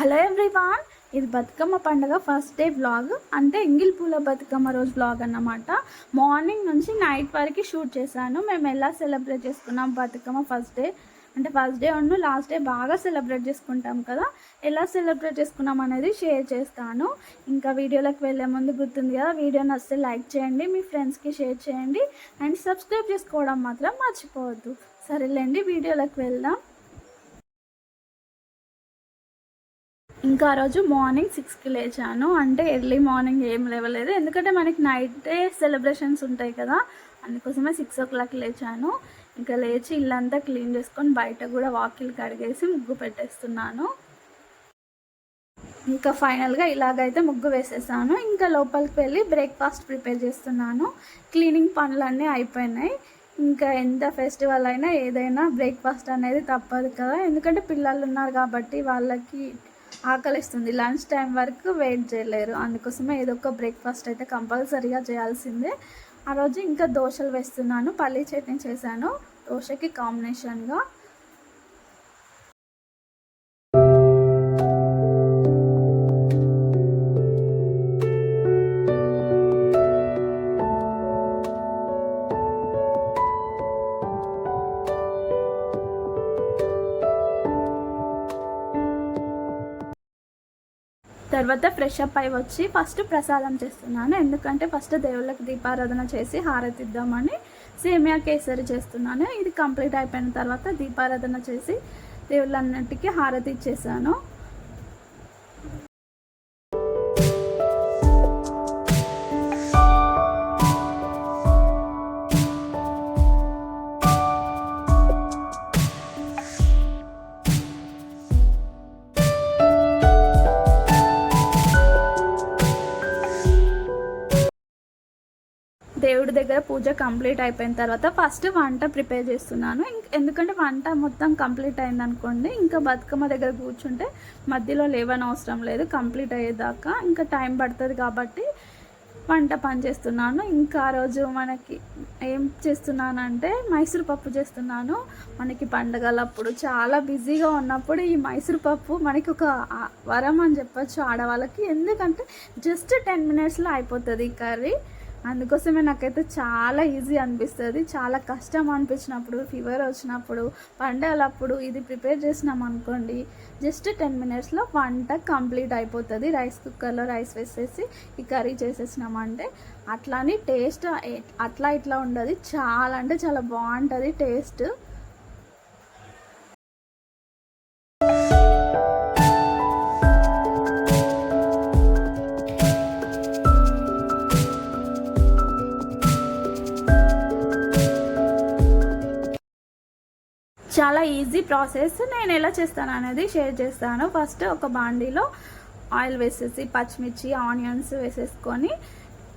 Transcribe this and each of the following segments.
Hello everyone ఇది బతుకమ్మ పండుగ first day vlog అంటే ఎంగిల్ పూల బతుకమ్మ రోజు వ్లాగ్ అన్నమాట. మార్నింగ్ నుంచి నైట్ వరకు షూట్ చేశాను. మేము ఎలా సెలబ్రేట్ చేసుకున్నాం బతుకమ్మ ఫస్ట్ డే? అంటే ఫస్ట్ డే ఉన్న లాస్ట్ డే బాగా సెలబ్రేట్ చేసుకుంటాం కదా. ఎలా సెలబ్రేట్ చేసుకున్నాం అనేది షేర్ చేస్తాను. ఇంకా వీడియోలోకి వెళ్ళే ముందు గుర్తుంది కదా వీడియో నచ్చితే లైక్ చేయండి మీ ఫ్రెండ్స్కి షేర్ చేయండి. అండ్ సబ్స్క్రైబ్ చేసుకోవడం మాత్రం మర్చిపోవద్దు. సరేలేండి వీడియోలోకి వెళ్దాం. ఇంకా ఆ రోజు మార్నింగ్ సిక్స్కి లేచాను. అంటే ఎర్లీ మార్నింగ్ ఏం లేవలేదు. ఎందుకంటే మనకి నైట్ డే సెలబ్రేషన్స్ ఉంటాయి కదా అందుకోసమే సిక్స్ ఓ క్లాక్ లేచాను. ఇంకా లేచి ఇల్లంతా క్లీన్ చేసుకొని బయట కూడా వాకిల్ కడిగేసి ముగ్గు పెట్టేస్తున్నాను. ఇంకా ఫైనల్గా ఇలాగైతే ముగ్గు వేసేసాను. ఇంకా లోపలికి వెళ్ళి బ్రేక్ఫాస్ట్ ప్రిపేర్ చేస్తున్నాను. క్లీనింగ్ పనులన్నీ అయిపోయినాయి. ఇంకా ఎంత ఫెస్టివల్ అయినా ఏదైనా బ్రేక్ఫాస్ట్ అనేది తప్పదు కదా. ఎందుకంటే పిల్లలు ఉన్నారు కాబట్టి వాళ్ళకి ఆకలిస్తుంది. లంచ్ టైం వరకు వెయిట్ చేయలేరు. అందుకోసమే ఏదో ఒక బ్రేక్ఫాస్ట్ అయితే కంపల్సరీగా చేయాల్సిందే. ఆ రోజు ఇంకా దోశలు వేస్తున్నాను పల్లీ చట్నీ చేశాను. దోశకి కాంబినేషన్గా తర్వాత ఫ్రెష్ అప్ అయి వచ్చి ఫస్ట్ ప్రసాదం చేస్తున్నాను. ఎందుకంటే ఫస్ట్ దేవుళ్ళకి దీపారాధన చేసి హారతి ఇద్దామని సేమియా కేసరి చేస్తున్నాను. ఇది కంప్లీట్ అయిపోయిన తర్వాత దీపారాధన చేసి దేవుళ్ళన్నిటికీ హారతి ఇచ్చేసాను. దేవుడి దగ్గర పూజ కంప్లీట్ అయిపోయిన తర్వాత ఫస్ట్ వంట ప్రిపేర్ చేస్తున్నాను. ఎందుకంటే వంట మొత్తం కంప్లీట్ అయింది అనుకోండి ఇంకా బతుకమ్మ దగ్గర కూర్చుంటే మధ్యలో లేవని అవసరం లేదు కంప్లీట్ అయ్యేదాకా ఇంకా టైం పడుతుంది కాబట్టి వంట పని చేస్తున్నాను. ఇంకా ఆ రోజు మనకి ఏం చేస్తున్నానంటే మైసూర్ పప్పు చేస్తున్నాను. మనకి పండగలప్పుడు చాలా బిజీగా ఉన్నప్పుడు ఈ మైసూర్ పప్పు మనకి ఒక వరం అని చెప్పొచ్చు ఆడవాళ్ళకి. ఎందుకంటే జస్ట్ టెన్ మినిట్స్లో అయిపోతుంది ఈ కర్రీ. అందుకోసమే నాకైతే చాలా ఈజీ అనిపిస్తుంది. చాలా కష్టం అనిపించినప్పుడు ఫీవర్ వచ్చినప్పుడు పండగలప్పుడు ఇది ప్రిపేర్ చేసినాం అనుకోండి జస్ట్ టెన్ మినిట్స్లో వంట కంప్లీట్ అయిపోతుంది. రైస్ కుక్కర్లో రైస్ వేసేసి ఈ కర్రీ చేసేసినామంటే అట్లానే టేస్ట్ అట్లా ఇట్లా ఉండదు. చాలా అంటే చాలా బాగుంటుంది టేస్ట్. చాలా ఈజీ ప్రాసెస్ నేను ఎలా చేస్తాను అనేది షేర్ చేస్తాను. ఫస్ట్ ఒక బాండీలో ఆయిల్ వేసేసి పచ్చిమిర్చి ఆనియన్స్ వేసేసుకొని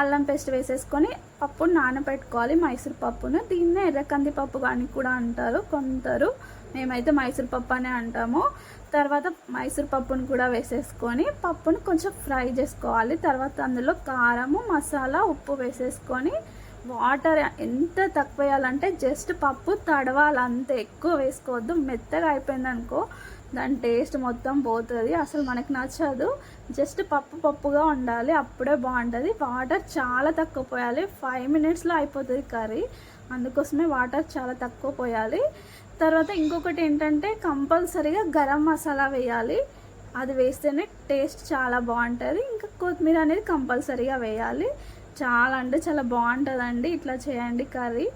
అల్లం పేస్ట్ వేసేసుకొని పప్పును నానబెట్టుకోవాలి మైసూర్ పప్పును. దీన్నే ఎర్రకంది పప్పు కానీ కూడా అంటారు కొందరు. మేమైతే మైసూర్ పప్పు అనే అంటాము. తర్వాత మైసూర్ పప్పును కూడా వేసేసుకొని పప్పును కొంచెం ఫ్రై చేసుకోవాలి. తర్వాత అందులో కారము మసాలా ఉప్పు వేసేసుకొని వాటర్ ఎంత తక్కువ వేయాలంటే జస్ట్ పప్పు తడవాలి అంత ఎక్కువ వేసుకోవద్దు. మెత్తగా అయిపోయింది అనుకో దాని టేస్ట్ మొత్తం పోతుంది. అసలు మనకు నచ్చదు. జస్ట్ పప్పు పప్పుగా ఉండాలి అప్పుడే బాగుంటుంది. వాటర్ చాలా తక్కువ పోయాలి. ఫైవ్ మినిట్స్లో అయిపోతుంది కర్రీ. అందుకోసమే వాటర్ చాలా తక్కువ పోయాలి. తర్వాత ఇంకొకటి ఏంటంటే కంపల్సరీగా గరం మసాలా వేయాలి. అది వేస్తేనే టేస్ట్ చాలా బాగుంటుంది. ఇంకా కొత్తిమీర అనేది కంపల్సరీగా వేయాలి. చాలా అంటే చాలా బాగుంటుందండి. ఇట్లా చేయండి కర్రీ.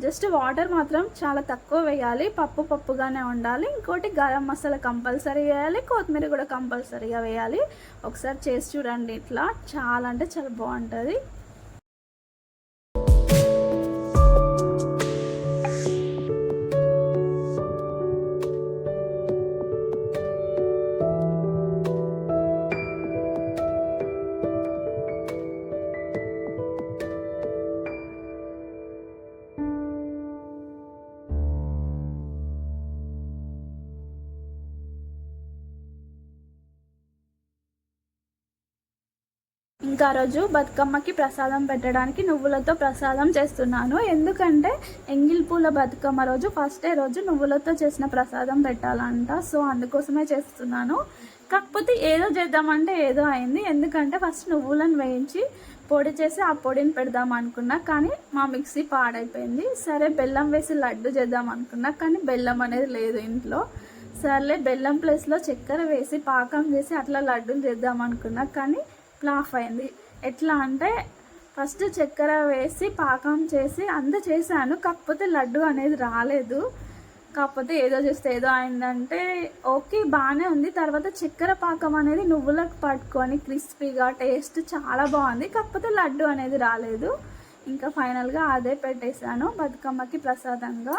జస్ట్ వాటర్ మాత్రం చాలా తక్కువ వేయాలి. పప్పు పప్పుగానే ఉండాలి. ఇంకోటి గరం మసాలా కంపల్సరీ వేయాలి. కొత్తిమీర కూడా కంపల్సరీగా వేయాలి. ఒకసారి చేసి చూడండి ఇట్లా. చాలా అంటే చాలా బాగుంటుంది. ఇంకా ఆ రోజు బతుకమ్మకి ప్రసాదం పెట్టడానికి నువ్వులతో ప్రసాదం చేస్తున్నాను. ఎందుకంటే ఎంగిల్ పూల బతుకమ్మ రోజు ఫస్ట్ రోజు నువ్వులతో చేసిన ప్రసాదం పెట్టాలంట. సో అందుకోసమే చేస్తున్నాను. కాకపోతే ఏదో చేద్దామంటే ఏదో అయింది. ఎందుకంటే ఫస్ట్ నువ్వులను వేయించి పొడి చేసి ఆ పొడిని పెడదాం అనుకున్నా కానీ మా మిక్సీ పాడైపోయింది. సరే బెల్లం వేసి లడ్డు చేద్దాం అనుకున్నా కానీ బెల్లం అనేది లేదు ఇంట్లో. సర్లే బెల్లం ప్లేస్లో చక్కెర వేసి పాకం చేసి అట్లా లడ్డూలు చేద్దాం అనుకున్నా కానీ ఫ్లాఫ్ అయింది? ఎట్లా అంటే ఫస్ట్ చక్కెర వేసి పాకం చేసి అంత చేశాను. కాకపోతే లడ్డు అనేది రాలేదు. కాకపోతే ఏదో చేస్తే ఏదో అయిందంటే ఓకే బాగానే ఉంది. తర్వాత చక్కెర పాకం అనేది నువ్వులకు పట్టుకొని క్రిస్పీగా టేస్ట్ చాలా బాగుంది. కాకపోతే లడ్డు అనేది రాలేదు. ఇంకా ఫైనల్గా అదే పెట్టేశాను బతుకమ్మకి ప్రసాదంగా.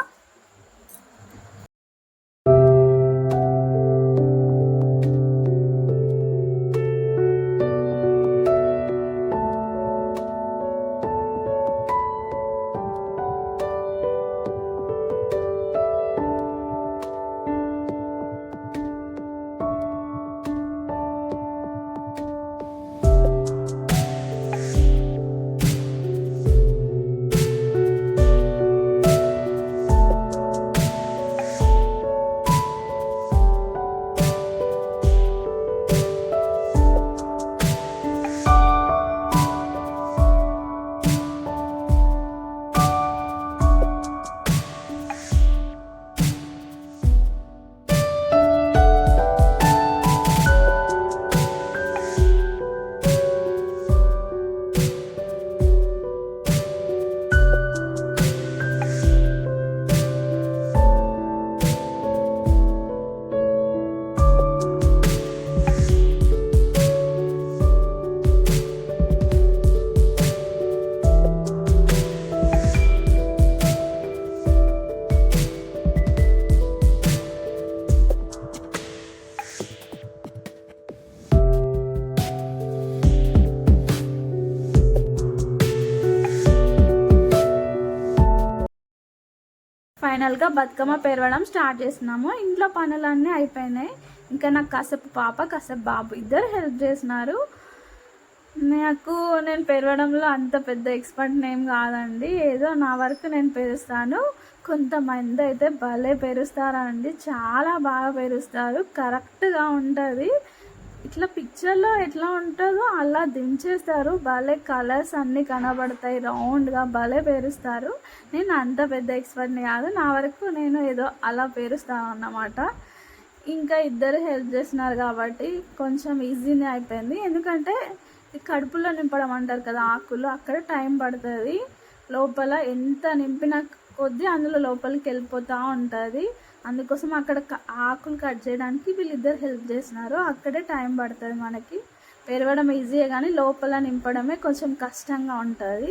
ఫైనల్గా బతుకమ్మ పెరవడం స్టార్ట్ చేసినాము ఇంట్లో పనులన్నీ అయిపోయినాయి. ఇంకా నాకు కాసేపు పాప కాసేపు బాబు ఇద్దరు హెల్ప్ చేసినారు. నాకు నేను పెరవడంలో అంత పెద్ద ఎక్స్పర్ట్ నేమ్ కాదండి. ఏదో నా వరకు నేను పెరుస్తాను. కొంతమంది అయితే భలే పెరుస్తారండి. చాలా బాగా పెరుస్తారు. కరెక్ట్గా ఉంటుంది. ఇట్లా పిక్చర్లో ఎట్లా ఉంటుందో అలా దించేస్తారు. భలే కలర్స్ అన్నీ కనబడతాయి. రౌండ్గా భలే పేరుస్తారు. నేను అంత పెద్ద ఎక్స్పర్ట్ని కాదు. నా వరకు నేను ఏదో అలా పేరుస్తాను అన్నమాట. ఇంకా ఇద్దరు హెల్ప్ చేస్తున్నారు కాబట్టి కొంచెం ఈజీనే అయిపోయింది. ఎందుకంటే కడుపులో నింపడం అంటారు కదా ఆకులు అక్కడ టైం పడుతుంది. లోపల ఎంత నింపిన కొద్దీ అందులో లోపలికి వెళ్ళిపోతూ ఉంటుంది. అందుకోసం అక్కడ ఆకులు కట్ చేయడానికి వీళ్ళిద్దరు హెల్ప్ చేసినారు అక్కడే టైం పడుతుంది మనకి. పెరగడం ఈజీయే కానీ లోపల నింపడమే కొంచెం కష్టంగా ఉంటుంది.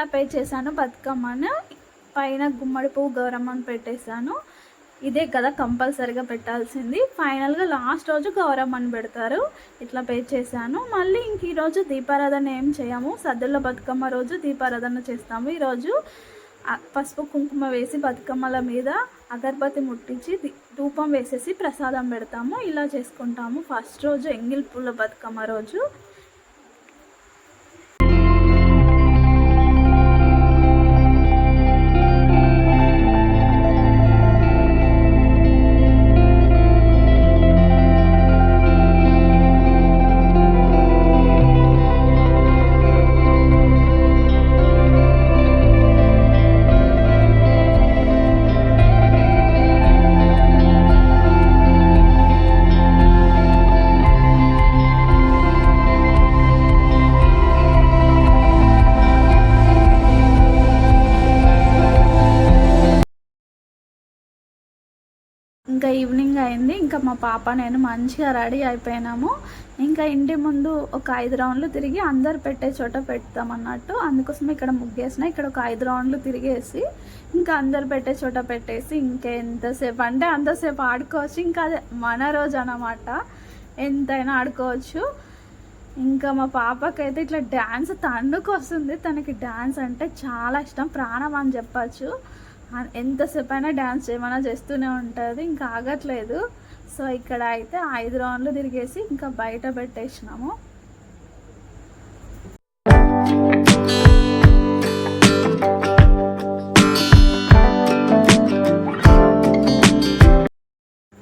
ఇలా పే చేశాను బతుకమ్మను పైన గుమ్మడి పువ్వు గౌరమ్మను పెట్టేశాను. ఇదే కదా కంపల్సరీగా పెట్టాల్సింది. ఫైనల్గా లాస్ట్ రోజు గౌరమ్మని పెడతారు. ఇట్లా పే చేశాను. మళ్ళీ ఇంక ఈరోజు దీపారాధన ఏం చేయము. సద్దుల బతుకమ్మ రోజు దీపారాధన చేస్తాము. ఈరోజు పసుపు కుంకుమ వేసి బతుకమ్మల మీద అగరబత్తి ముట్టించి ధూపం వేసేసి ప్రసాదం పెడతాము. ఇలా చేసుకుంటాము. ఫస్ట్ రోజు ఎంగిల్ పూల బతుకమ్మ రోజు. ఈవినింగ్ అయింది. ఇంకా మా పాప నేను మంచిగా రెడీ అయిపోయినాము. ఇంకా ఇంటి ముందు ఒక ఐదు రౌండ్లు తిరిగి అందరు పెట్టే చోట పెడతాం అన్నట్టు అందుకోసం ఇక్కడ ముగ్గేసిన. ఇక్కడ ఒక ఐదు రౌండ్లు తిరిగేసి ఇంకా అందరు పెట్టే చోట పెట్టేసి ఇంకా ఎంతసేపు అంటే అంతసేపు ఆడుకోవచ్చు. ఇంకా అదే మన రోజు అన్నమాట. ఎంతైనా ఆడుకోవచ్చు. ఇంకా మా పాపకైతే ఇట్లా డ్యాన్స్ తండుకు వస్తుంది తనకి డ్యాన్స్ అంటే చాలా ఇష్టం. ప్రాణం అని చెప్పచ్చు. ఎంతసేపు అయినా డ్యాన్స్ చేయమన్నా చేస్తూనే ఉంటుంది ఇంకా ఆగట్లేదు. సో ఇక్కడ అయితే ఐదు రౌండ్లు తిరిగేసి ఇంకా బయట పెట్టేసినాము.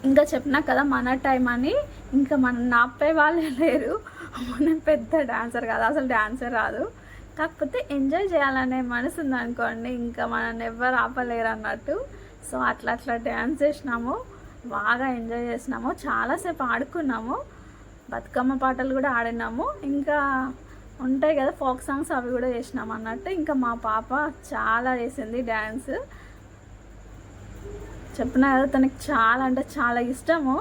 ఇంకా చెప్పినా కదా మన టైం అని ఇంకా మనం నాపే వాళ్ళే లేరు. మనం పెద్ద డాన్సర్ కాదు అసలు డాన్సర్ రాదు. కాకపోతే ఎంజాయ్ చేయాలనే మనసు ఉందనుకోండి ఇంకా మనల్ని ఎవ్వరు ఆపలేరు అన్నట్టు. సో అట్లా అట్లా డ్యాన్స్ చేసినాము బాగా ఎంజాయ్ చేసినాము చాలాసేపు ఆడుకున్నాము బతుకమ్మ పాటలు కూడా ఆడినాము ఇంకా ఉంటాయి కదా ఫోక్ సాంగ్స్ అవి కూడా చేసినాం అన్నట్టు. ఇంకా మా పాప చాలా చేసింది డ్యాన్స్ చెప్పిన కదా తనకి చాలా అంటే చాలా ఇష్టము.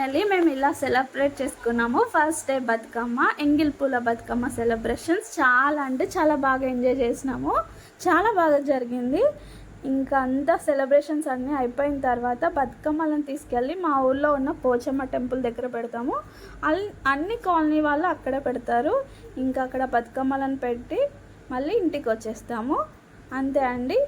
ఫైనల్లీ మేము ఇలా సెలబ్రేట్ చేసుకున్నాము. ఫస్ట్ డే బతుకమ్మ ఎంగిల్ పూల బతుకమ్మ సెలబ్రేషన్స్ చాలా అంటే చాలా బాగా ఎంజాయ్ చేసినాము. చాలా బాగా జరిగింది. ఇంకా అంతా సెలబ్రేషన్స్ అన్నీ అయిపోయిన తర్వాత బతుకమ్మలను తీసుకెళ్ళి మా ఊళ్ళో ఉన్న పోచమ్మ టెంపుల్ దగ్గర పెడతాము. అల్ అన్ని కాలనీ వాళ్ళు అక్కడే పెడతారు. ఇంకా అక్కడ బతుకమ్మలను పెట్టి మళ్ళీ ఇంటికి వచ్చేస్తాము. అంతే అండి.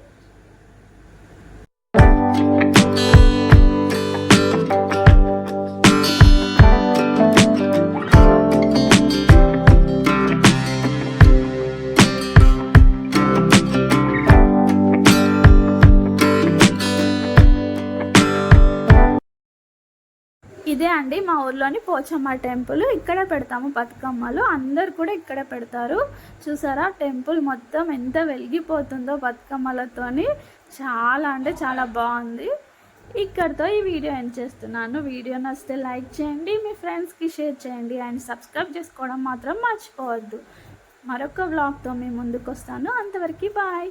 అండి మా ఊర్లోని పోచమ్మ టెంపుల్. ఇక్కడ పెడతాము బతుకమ్మలు. అందరు కూడా ఇక్కడ పెడతారు. చూసారా? టెంపుల్ మొత్తం ఎంత వెలిగిపోతుందో బతుకమ్మలతోని. చాలా అంటే చాలా బాగుంది. ఇక్కడితో ఈ వీడియో ఎండ్ చేస్తున్నాను. వీడియో నచ్చితే లైక్ చేయండి మీ ఫ్రెండ్స్కి షేర్ చేయండి అండ్ సబ్స్క్రైబ్ చేసుకోవడం మాత్రం మర్చిపోవద్దు. మరొక వ్లాగ్తో మీ ముందుకు వస్తాను అంతవరకు బాయ్.